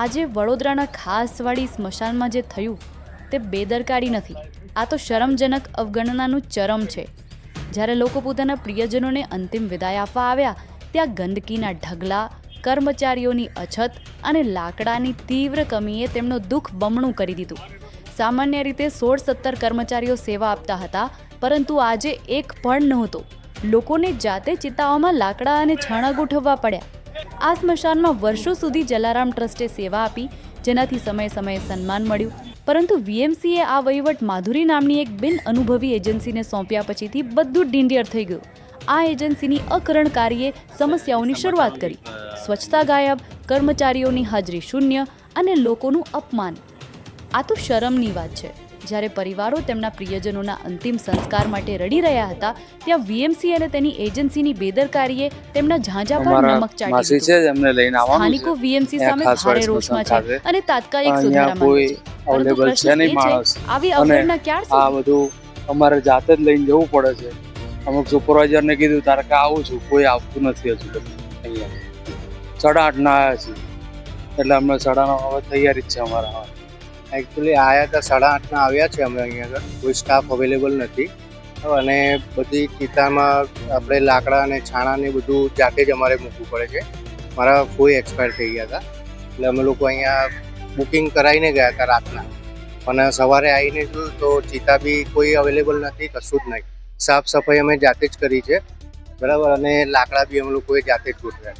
આજે વડોદરાના ખાસવાડી સ્મશાનમાં જે થયું, તે બેદરકારી નથી. આ તો શરમજનક અવગણનાનું ચરમ છે. જ્યારે લોકો પોતાના પ્રિયજનોને અંતિમ વિદાય આપવા આવ્યા, ત્યાં ગંદકીના ઢગલા, કર્મચારીઓની અછત અને લાકડાની તીવ્ર કમીએ તેમનું દુઃખ બમણું કરી દીધું. સામાન્ય રીતે સોળ સત્તર કર્મચારીઓ સેવા આપતા હતા, પરંતુ આજે એક પણ નહોતો. લોકોને જાતે ચિતાઓમાં લાકડા અને છાણા ગોઠવવા પડ્યા. આ સ્મશાનમાં વર્ષો સુધી જલારામ ટ્રસ્ટે સેવા આપી, જેનાથી સમયે સમયે સન્માન મળ્યું. પરંતુ વીએમસીએ આ વહીવટ માધુરી નામની એક બિન અનુભવી એજન્સીને સોંપ્યા પછીથી બધું ડિંડિયર થઈ ગયું. આ એજન્સીની અકરણકારીએ સમસ્યાઓની શરૂઆત કરી. સ્વચ્છતા ગાયબ, કર્મચારીઓની હાજરી શૂન્ય અને લોકોનું અપમાન. આ તો શરમની વાત છે. જ્યારે પરિવારો તેમના પ્રિયજનોના અંતિમ સંસ્કાર માટે રડી રહ્યા હતા ત્યાં વીએમસી અને તેની એજન્સીની બેદરકારીએ તેમના ઝાંઝા પર નમક ચાટી સ્થાનિકો વીએમસી સામે ભારે રોષમાં છે અને તાત્કાલિક સુધારા માંગે છે. અવેલેબલ છે નહીં માણસ. અને આ બધું અમારે જાતે જ લઈને જવું પડે છે. અમુક સુપરવાઇઝર ને કીધું તારે કે આવું છું કોઈ આવતું નથી હજુ અહીંયા. સાડા આઠ ના આવ્યા છીએ. એટલે અમને સાડા નવ હવે તૈયારી જ છે અમારા એકચ્યુઅલી આયા હતા સાડા આઠના આવ્યા છે અમે અહીંયા આગળ. કોઈ સ્ટાફ અવેલેબલ નથી. અને બધી ચિતામાં આપણે લાકડા અને છાણા ને બધું જાતે જ અમારે મૂકવું પડે છે. મારા ફોઈ એક્સપાયર થઈ ગયા હતા. એટલે અમે લોકો અહીંયા બુકિંગ કરાવીને ગયા હતા રાતના. અને સવારે આવીને જોયું તો ચિતા બી કોઈ અવેલેબલ નથી, કશું જ નહીં. સાફ સફાઈ અમે જાતે જ કરી છે. બરાબર? અને લાકડા બી અમે લોકોએ જાતે જ ગોઠવ્યા